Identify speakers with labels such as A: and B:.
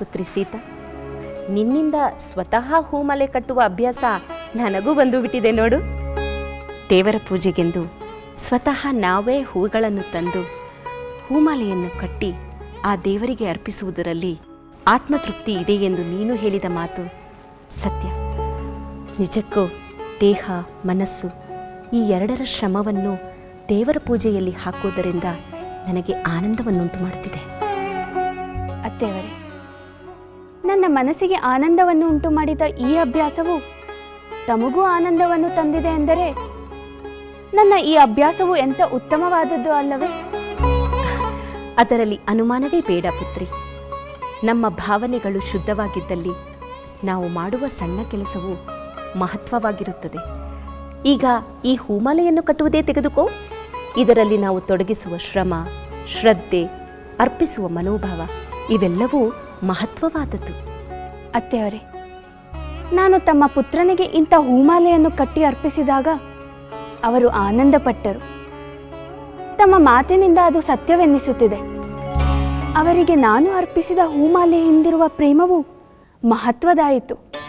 A: ಪುತ್ರಿ ಸೀತಾ ನಿನ್ನಿಂದ ಸ್ವತಃ ಹೂಮಲೆ ಕಟ್ಟುವ ಅಭ್ಯಾಸ ನನಗೂ ಬಂದು ಬಿಟ್ಟಿದೆ ನೋಡು. ದೇವರ ಪೂಜೆಗೆಂದು ಸ್ವತಃ ನಾವೇ ಹೂಗಳನ್ನು ತಂದು ಹೂಮಾಲೆಯನ್ನು ಕಟ್ಟಿ ಆ ದೇವರಿಗೆ ಅರ್ಪಿಸುವುದರಲ್ಲಿ ಆತ್ಮತೃಪ್ತಿ ಇದೆ ಎಂದು ನೀನು ಹೇಳಿದ ಮಾತು ಸತ್ಯ. ನಿಜಕ್ಕೂ ದೇಹ, ಮನಸ್ಸು ಈ ಎರಡರ ಶ್ರಮವನ್ನು ದೇವರ ಪೂಜೆಯಲ್ಲಿ ಹಾಕುವುದರಿಂದ ನನಗೆ ಆನಂದವನ್ನುಂಟು ಮಾಡುತ್ತಿದೆ
B: ಅತ್ತೇವರೇ ನನ್ನ ಮನಸ್ಸಿಗೆ ಆನಂದವನ್ನು ಉಂಟು ಮಾಡಿದ ಈ ಅಭ್ಯಾಸವು ತಮಗೂ ಆನಂದವನ್ನು ತಂದಿದೆ ಎಂದರೆ ನನ್ನ ಈ ಅಭ್ಯಾಸವು ಎಂತ ಉತ್ತಮವಾದದ್ದು ಅಲ್ಲವೇ?
A: ಅದರಲ್ಲಿ ಅನುಮಾನವೇ ಬೇಡ ಪುತ್ರಿ. ನಮ್ಮ ಭಾವನೆಗಳು ಶುದ್ಧವಾಗಿದ್ದಲ್ಲಿ ನಾವು ಮಾಡುವ ಸಣ್ಣ ಕೆಲಸವು ಮಹತ್ವವಾಗಿರುತ್ತದೆ. ಈಗ ಈ ಹೂಮಾಲೆಯನ್ನು ಕಟ್ಟುವುದೇ ತೆಗೆದುಕೋ. ಇದರಲ್ಲಿ ನಾವು ತೊಡಗಿಸುವ ಶ್ರಮ, ಶ್ರದ್ಧೆ, ಅರ್ಪಿಸುವ ಮನೋಭಾವ. ಇವೆಲ್ಲವೂ ಮಹತ್ವವಾದದ್ದು.
B: ಅತ್ತೆಯವರೇ, ನಾನು ತಮ್ಮ ಪುತ್ರನಿಗೆ ಇಂಥ ಹೂಮಾಲೆಯನ್ನು ಕಟ್ಟಿ ಅರ್ಪಿಸಿದಾಗ ಅವರು ಆನಂದಪಟ್ಟರು. ತಮ್ಮ ಮಾತಿನಿಂದ ಅದು ಸತ್ಯವೆನ್ನಿಸುತ್ತಿದೆ. ಅವರಿಗೆ ನಾನು ಅರ್ಪಿಸಿದ ಹೂಮಾಲೆ ಹಿಂದಿರುವ ಪ್ರೇಮವು ಮಹತ್ವದಾಯಿತು.